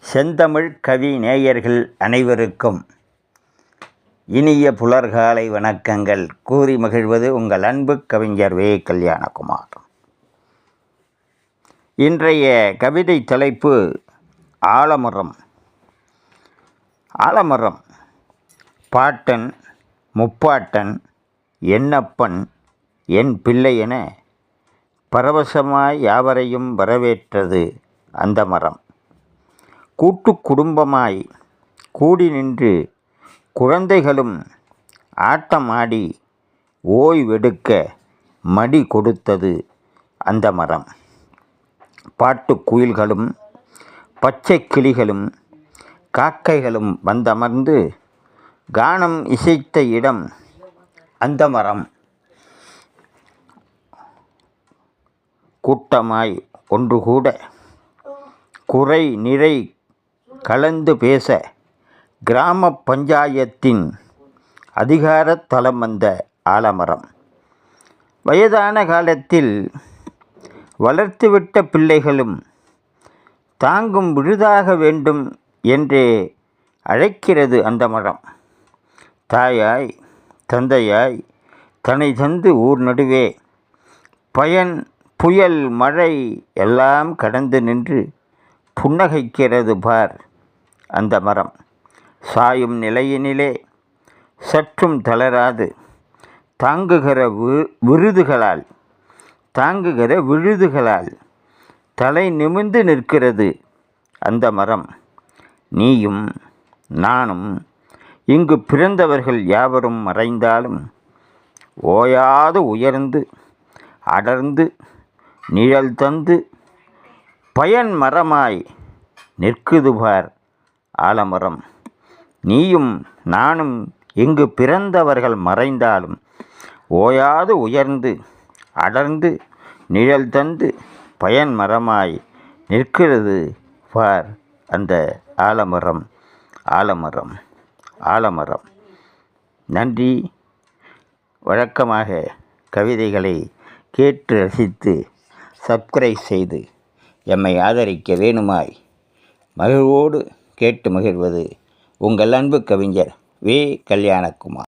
செந்தமிழ் கவி நேயர்கள் அனைவருக்கும் இனிய புலர்காலை வணக்கங்கள். கூறி மகிழ்வது உங்கள் அன்பு கவிஞர் வே. கல்யாணகுமார். இன்றைய கவிதை தலைப்பு ஆலமரம். ஆலமரம் பாட்டன் முப்பாட்டன் என்னப்பன் என் பிள்ளை என பரவசமாய் யாவரையும் வரவேற்றது. அந்த மரம். கூட்டு குடும்பமாய் கூடி நின்று குழந்தைகளும் ஆட்டமாடி ஓய்வெடுக்க மடி கொடுத்தது அந்த மரம். பாட்டுக் குயில்களும் பச்சை கிளிகளும் காக்கைகளும் வந்தமர்ந்து கானம் இசைத்த இடம் அந்த மரம். கூட்டமாய் ஒன்று கூட குறை நிறை கலந்து பேச கிராம பஞ்சாயத்தின் அதிகார தலம் வந்த ஆலமரம். வயதான காலத்தில் வளர்த்துவிட்ட பிள்ளைகளும் தாங்கும் விழுதாக வேண்டும் என்றே அழைக்கிறது அந்த மரம். தாயாய் தந்தையாய் தனை தந்து ஊர் நடுவே பயன் புயல் மழை எல்லாம் கடந்து நின்று புன்னகைக்கிறது பார் அந்த மரம். சாயும் நிலையினிலே சற்றும் தளராது. தாங்குகிற வி- விருதுகளால் தாங்குகிற விழுதுகளால் தலை நிமிந்து நிற்கிறது அந்த மரம். நீயும் நானும் இங்கு பிறந்தவர்கள் யாவரும் மறைந்தாலும் ஓயாது உயர்ந்து அடர்ந்து நிழல் தந்து பயன் மரமாய் நிற்குது பார் ஆலமரம். நீயும் நானும் இங்கு பிறந்தவர்கள் மறைந்தாலும் ஓயாது உயர்ந்து அடர்ந்து நிழல் தந்து பயன் மரமாய் நிற்கிறது பார் அந்த ஆலமரம். ஆலமரம். ஆலமரம். நன்றி. வழக்கமாக கவிதைகளை கேட்டு ரசித்து சப்ஸ்கிரைப் செய்து எம்மை ஆதரிக்க வேணுமாய். மகிழ்வோடு கேட்டு மகிழ்வது உங்கள் அன்பு கவிஞர் வே. கல்யாணகுமார்.